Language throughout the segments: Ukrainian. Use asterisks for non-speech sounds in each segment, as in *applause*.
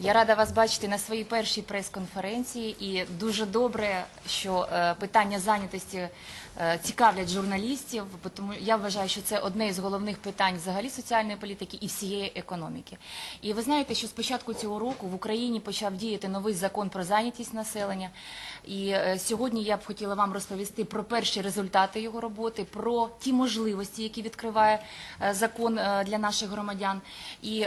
Я рада вас бачити на своїй першій прес-конференції, і дуже добре, що е, питання зайнятості е, цікавлять журналістів, тому я вважаю, що це одне із головних питань взагалі соціальної політики і всієї економіки. І ви знаєте, що з початку цього року в Україні почав діяти новий закон про зайнятість населення. І е, сьогодні я б хотіла вам розповісти про перші результати його роботи, про ті можливості, які відкриває закон для наших громадян. І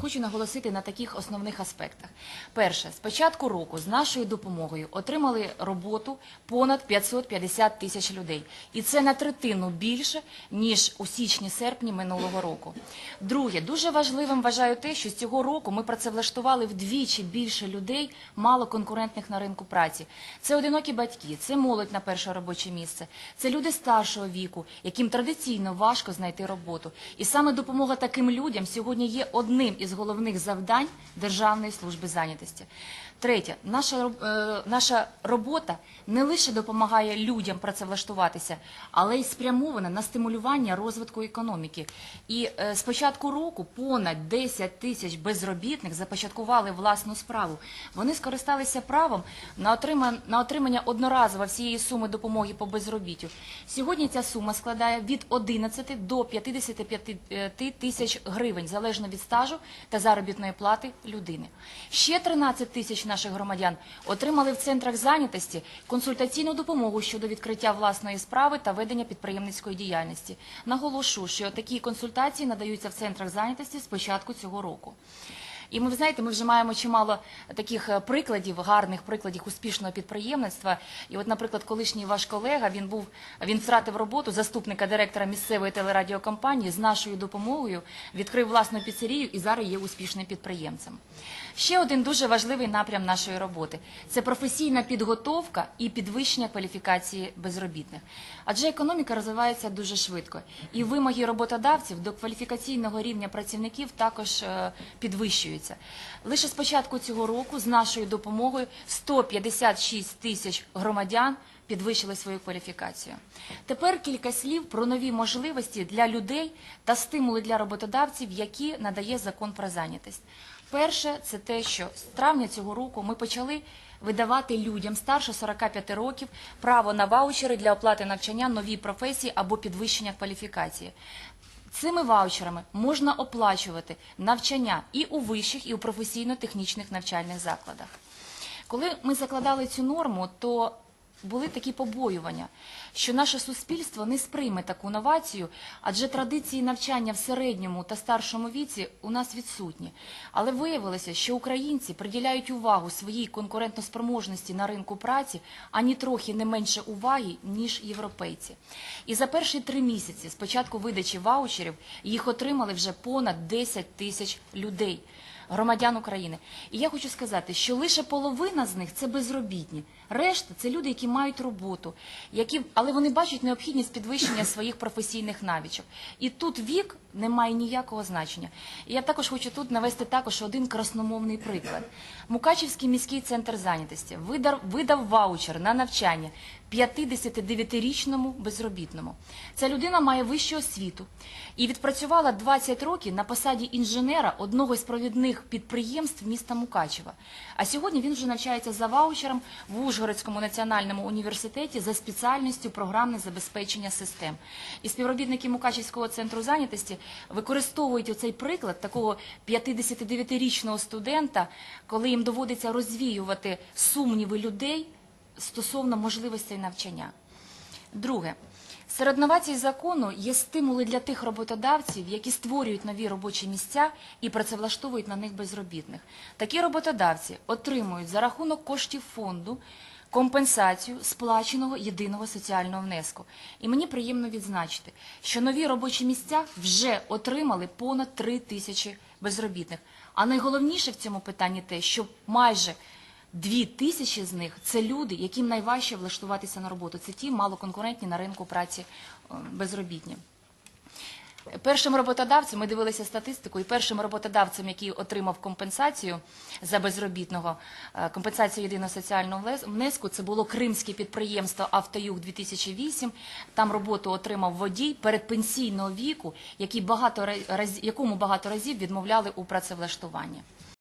хочу наголосити на таких основних аспектах. Перше, з початку року з нашою допомогою отримали роботу понад 550 тисяч людей, і це на третину більше ніж у січні-серпні минулого року. Друге, дуже важливим вважаю те, що з цього року ми працевлаштували вдвічі більше людей, мало конкурентних на ринку праці. Це одинокі батьки, це молодь на перше робоче місце, це люди старшого віку, яким традиційно важко знайти роботу. І саме допомога таким людям сьогодні є одним із головних завдань Державної служби зайнятості. Третє, наша, е, наша робота не лише допомагає людям працевлаштуватися, але й спрямована на стимулювання розвитку економіки. І е, з початку року понад 10 тисяч безробітних започаткували власну справу. Вони скористалися правом на отримання, на отримання одноразово всієї суми допомоги по безробіттю. Сьогодні ця сума складає від 11 до 55 тисяч гривень, залежно від стажу та заробітної плати людини. Ще 13 тисяч наших громадян отримали в центрах зайнятості консультаційну допомогу щодо відкриття власної справи та ведення підприємницької діяльності. Наголошу, що такі консультації надаються в центрах зайнятості з початку цього року. І ми ви знаєте, ми вже маємо чимало таких е, прикладів, гарних прикладів успішного підприємництва. І, от, наприклад, колишній ваш колега він був він втратив роботу заступника директора місцевої телерадіокомпанії з нашою допомогою, відкрив власну піцерію і зараз є успішним підприємцем. Ще один дуже важливий напрям нашої роботи це професійна підготовка і підвищення кваліфікації безробітних. Адже економіка розвивається дуже швидко, і вимоги роботодавців до кваліфікаційного рівня працівників також е, підвищуються. Лише з початку цього року з нашою допомогою 156 тисяч громадян підвищили свою кваліфікацію. Тепер кілька слів про нові можливості для людей та стимули для роботодавців, які надає закон про зайнятість. Перше, це те, що з травня цього року ми почали видавати людям старше 45 років право на ваучери для оплати навчання новій професії або підвищення кваліфікації. Цими ваучерами можна оплачувати навчання і у вищих, і у професійно-технічних навчальних закладах. Коли ми закладали цю норму, то були такі побоювання, що наше суспільство не сприйме таку новацію, адже традиції навчання в середньому та старшому віці у нас відсутні. Але виявилося, що українці приділяють увагу своїй конкурентоспроможності на ринку праці, ані трохи не менше уваги, ніж європейці. І за перші три місяці з початку видачі ваучерів їх отримали вже понад 10 тисяч людей громадян України. І я хочу сказати, що лише половина з них це безробітні. Решта це люди, які мають роботу, які, але вони бачать необхідність підвищення *coughs* своїх професійних навичок. І тут вік не має ніякого значення. І я також хочу тут навести також один красномовний приклад. Мукачівський міський центр зайнятості видав, видав ваучер на навчання 59-річному безробітному. Ця людина має вищу освіту і відпрацювала 20 років на посаді інженера одного з провідних підприємств міста Мукачева. А сьогодні він вже навчається за ваучером в Ужгородському національному університеті за спеціальністю програмне забезпечення систем. І співробітники Мукачівського центру зайнятості використовують оцей приклад такого 59-річного студента, коли їм доводиться розвіювати сумніви людей стосовно можливостей навчання. Друге, серед новацій закону є стимули для тих роботодавців, які створюють нові робочі місця і працевлаштовують на них безробітних. Такі роботодавці отримують за рахунок коштів фонду компенсацію сплаченого єдиного соціального внеску. І мені приємно відзначити, що нові робочі місця вже отримали понад 3 тисячі безробітних. А найголовніше в цьому питанні те, що майже Дві тисячі з них це люди, яким найважче влаштуватися на роботу. Це ті малоконкурентні на ринку праці е, безробітні. Першим роботодавцем ми дивилися статистику, і першим роботодавцем, який отримав компенсацію за безробітного, е, компенсацію єдиного соціального внеску, це було кримське підприємство Автоюг 2008 Там роботу отримав водій передпенсійного віку, який багато якому багато разів відмовляли у працевлаштуванні.